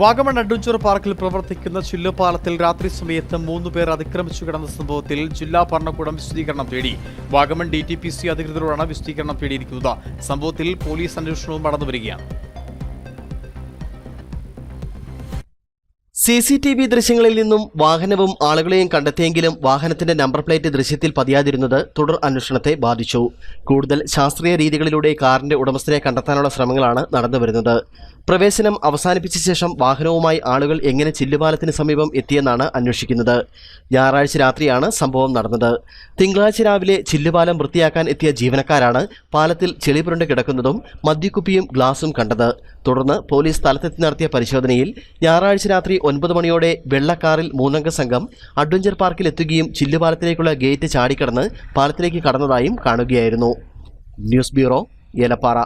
Vagamon adventure പാർക്കിൽ പ്രവർത്തിക്കുന്ന ചില്ലുപാലത്തിൽ രാത്രി സമയത്ത് മൂന്ന് പേർ അതിക്രമിച്ചു കിടന്ന സംഭവത്തിൽ ജില്ലാ ഭരണകൂടം വിശദീകരണം തേടി. Vagamon D T P C അധികൃതരോടാണ് വിശദീകരണം തേടിയിരിക്കുന്നത്. സംഭവത്തിൽ പോലീസ് അന്വേഷണവും നടന്നുവരികയാണ്. സി സി ടി വി ദൃശ്യങ്ങളിൽ നിന്നും വാഹനവും ആളുകളെയും കണ്ടെത്തിയെങ്കിലും വാഹനത്തിന്റെ നമ്പർ പ്ലേറ്റ് ദൃശ്യത്തിൽ പതിയാതിരുന്നത് തുടർ അന്വേഷണത്തെ ബാധിച്ചു. കൂടുതൽ ശാസ്ത്രീയ രീതികളിലൂടെ കാറിന്റെ ഉടമസ്ഥരെ കണ്ടെത്താനുള്ള ശ്രമങ്ങളാണ് നടന്നുവരുന്നത് പ്രവേശനം അവസാനിപ്പിച്ച ശേഷം വാഹനവുമായി ആളുകൾ എങ്ങനെ ചില്ലുപാലത്തിന് സമീപം എത്തിയെന്നാണ് അന്വേഷിക്കുന്നത്. ഞായറാഴ്ച രാത്രിയാണ് സംഭവം നടന്നത്. തിങ്കളാഴ്ച രാവിലെ ചില്ലുപാലം വൃത്തിയാക്കാൻ എത്തിയ ജീവനക്കാരാണ് പാലത്തിൽ ചെളി പുരണ്ട് കിടക്കുന്നതും മദ്യക്കുപ്പിയും ഗ്ലാസും കണ്ടത്. തുടർന്ന് പോലീസ് സ്ഥലത്തെത്തി നടത്തിയ പരിശോധനയിൽ ഞായറാഴ്ച രാത്രി ഒൻപത് മണിയോടെ വെള്ളക്കാറിൽ മൂന്നംഗ സംഘം അഡ്വഞ്ചർ പാർക്കിൽ എത്തുകയും ചില്ലുപാലത്തിലേക്കുള്ള ഗേറ്റ് ചാടിക്കടന്ന് പാലത്തിലേക്ക് കടന്നതായും കാണുകയായിരുന്നു. News bureau Elappara.